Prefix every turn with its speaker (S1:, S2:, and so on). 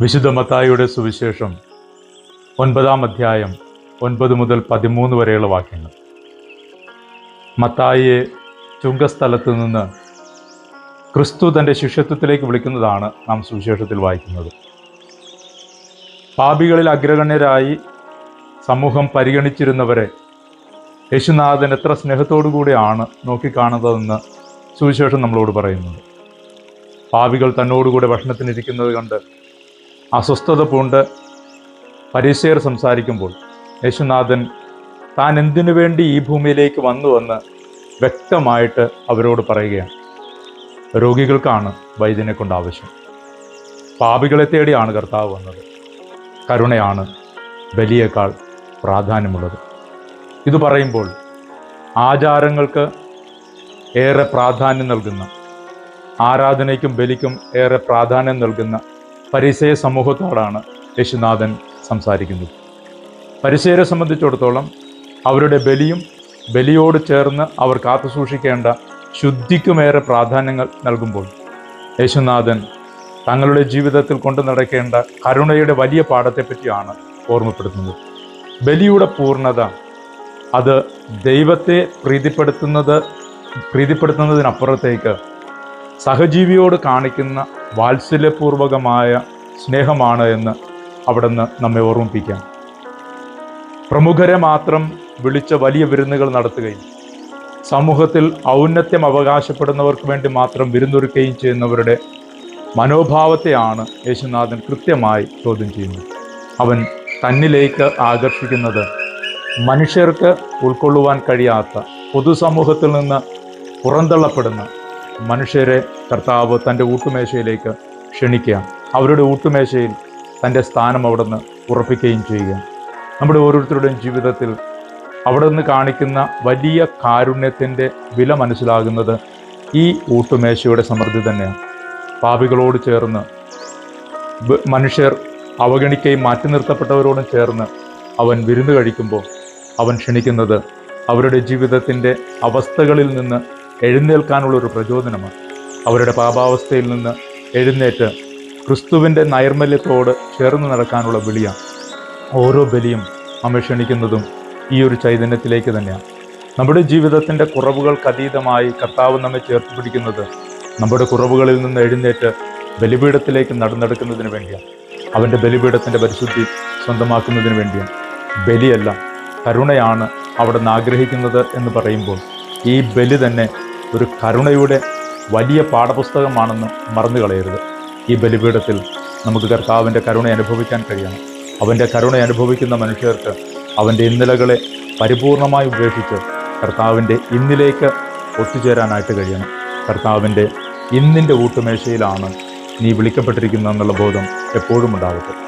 S1: വിശുദ്ധ മത്തായിയുടെ സുവിശേഷം ഒൻപതാം അധ്യായം ഒൻപത് മുതൽ പതിമൂന്ന് വരെയുള്ള വാക്യങ്ങൾ. മത്തായിയെ ചുങ്കസ്ഥലത്ത് നിന്ന് ക്രിസ്തു തന്റെ ശിഷ്യത്വത്തിലേക്ക് വിളിക്കുന്നതാണ് നാം സുവിശേഷത്തിൽ വായിക്കുന്നത്. പാപികളിൽ അഗ്രഗണ്യരായി സമൂഹം പരിഗണിച്ചിരുന്നവരെ യേശുനാഥൻ എത്ര സ്നേഹത്തോടു കൂടിയാണ് നോക്കിക്കാണുന്നതെന്ന് സുവിശേഷം നമ്മളോട് പറയുന്നത്. പാപികൾ തന്നോടുകൂടെ ഭക്ഷണത്തിനിരിക്കുന്നത് കണ്ട് അസ്വസ്ഥത പൂണ്ട് പരീക്ഷയർ സംസാരിക്കുമ്പോൾ യേശുനാഥൻ താൻ എന്തിനു വേണ്ടി ഈ ഭൂമിയിലേക്ക് വന്നുവെന്ന് വ്യക്തമായിട്ട് അവരോട് പറയുകയാണ്. രോഗികൾക്കാണ് വൈദ്യനെ കൊണ്ട് ആവശ്യം. പാപികളെ തേടിയാണ് കർത്താവ് വന്നത്. കരുണയാണ് ബലിയേക്കാൾ പ്രാധാന്യമുള്ളത്. ഇത് പറയുമ്പോൾ ആചാരങ്ങൾക്ക് ഏറെ പ്രാധാന്യം നൽകുന്ന ആരാധനയ്ക്കും ബലിക്കും ഏറെ പ്രാധാന്യം നൽകുന്ന പരിസയ സമൂഹത്തോടാണ് യേശുനാഥൻ സംസാരിക്കുന്നത്. പരിസയരെ സംബന്ധിച്ചിടത്തോളം അവരുടെ ബലിയും ബലിയോട് ചേർന്ന് അവർ കാത്തു സൂക്ഷിക്കേണ്ട ശുദ്ധിക്കുമേറെ പ്രാധാന്യങ്ങൾ നൽകുമ്പോൾ യേശുനാഥൻ തങ്ങളുടെ ജീവിതത്തിൽ കൊണ്ടു നടക്കേണ്ട കരുണയുടെ വലിയ പാഠത്തെപ്പറ്റിയാണ് ഓർമ്മപ്പെടുത്തുന്നത്. ബലിയുടെ പൂർണത അത് ദൈവത്തെ പ്രീതിപ്പെടുത്തുന്നത് പ്രീതിപ്പെടുത്തുന്നതിനപ്പുറത്തേക്ക് സഹജീവിയോട് കാണിക്കുന്ന വാത്സല്യപൂർവകമായ സ്നേഹമാണ് എന്ന് അവിടുന്ന് നമ്മെ ഓർമ്മിപ്പിക്കാം. പ്രമുഖരെ മാത്രം വിളിച്ച വലിയ വിരുന്നുകൾ നടത്തുകയും സമൂഹത്തിൽ ഔന്നത്യം അവകാശപ്പെടുന്നവർക്ക് വേണ്ടി മാത്രം വിരുന്നൊരുക്കുകയും ചെയ്യുന്നവരുടെ മനോഭാവത്തെയാണ് യേശുനാഥൻ കൃത്യമായി ചോദ്യം ചെയ്യുന്നത്. അവൻ തന്നിലേക്ക് ആകർഷിക്കുന്നത് മനുഷ്യർക്ക് ഉൾക്കൊള്ളുവാൻ കഴിയാത്ത പൊതുസമൂഹത്തിൽ നിന്ന് പുറന്തള്ളപ്പെടുന്ന മനുഷ്യരെ കർത്താവ് തന്റെ ഊട്ടുമേശയിലേക്ക് ക്ഷണിക്കുക അവരുടെ ഊട്ടുമേശയിൽ തന്റെ സ്ഥാനം അവിടുന്ന് ഉറപ്പിക്കുകയും ചെയ്യുക നമ്മുടെ ഓരോരുത്തരുടെയും ജീവിതത്തിൽ അവിടെ നിന്ന് കാണിക്കുന്ന വലിയ കാരുണ്യത്തിന്റെ വില മനസ്സിലാകുന്നത് ഈ ഊട്ടുമേശയുടെ സമൃദ്ധി തന്നെയാണ്. പാപികളോട് ചേർന്ന് മനുഷ്യർ അവഗണിക്കുകയും മാറ്റി നിർത്തപ്പെട്ടവരോടും ചേർന്ന് അവൻ വിരുന്ന് കഴിക്കുമ്പോൾ അവൻ ക്ഷണിക്കുന്നത് അവരുടെ ജീവിതത്തിന്റെ അവസ്ഥകളിൽ നിന്ന് എഴുന്നേൽക്കാനുള്ള ഒരു പ്രചോദനമാണ്. അവരുടെ പാപാവസ്ഥയിൽ നിന്ന് എഴുന്നേറ്റ് ക്രിസ്തുവിന്റെ നൈർമല്യത്തോട് ചേർന്ന് നടക്കാനുള്ള വിളിയാണ്. ഓരോ ബലിയും നമ്മെ ക്ഷണിക്കുന്നതും ഈ ഒരു ചൈതന്യത്തിലേക്ക് തന്നെയാണ്. നമ്മുടെ ജീവിതത്തിന്റെ കുറവുകൾക്ക് അതീതമായി കർത്താവ് നമ്മെ ചേർത്ത് പിടിക്കുന്നത് നമ്മുടെ കുറവുകളിൽ നിന്ന് എഴുന്നേറ്റ് ബലിപീഠത്തിലേക്ക് നടന്നെടുക്കുന്നതിന് വേണ്ടിയാണ്. അവന്റെ ബലിപീഠത്തിന്റെ പരിശുദ്ധി സ്വന്തമാക്കുന്നതിന് വേണ്ടിയാണ്. ബലിയല്ല കരുണയാണ് അവിടെ നിന്ന് ആഗ്രഹിക്കുന്നത് എന്ന് പറയുമ്പോൾ ഈ ബലി തന്നെ ഒരു കരുണയുടെ വലിയ പാഠപുസ്തകമാണെന്ന് മറന്നു കളയരുത്. ഈ ബലിപീഠത്തിൽ നമുക്ക് കർത്താവിന്റെ കരുണ അനുഭവിക്കാൻ കഴിയണം. അവന്റെ കരുണ അനുഭവിക്കുന്ന മനുഷ്യർക്ക് അവന്റെ ഇന്നലകളെ പരിപൂർണമായി ഉപേക്ഷിച്ച് കർത്താവിന്റെ ഇന്നിലേക്ക് ഒത്തുചേരാനായിട്ട് കഴിയണം. കർത്താവിന്റെ ഇന്നിന്റെ ഊട്ടുമേശയിലാണ് നീ വിളിക്കപ്പെട്ടിരിക്കുന്നതെന്നുള്ള ബോധം എപ്പോഴും ഉണ്ടാവട്ടെ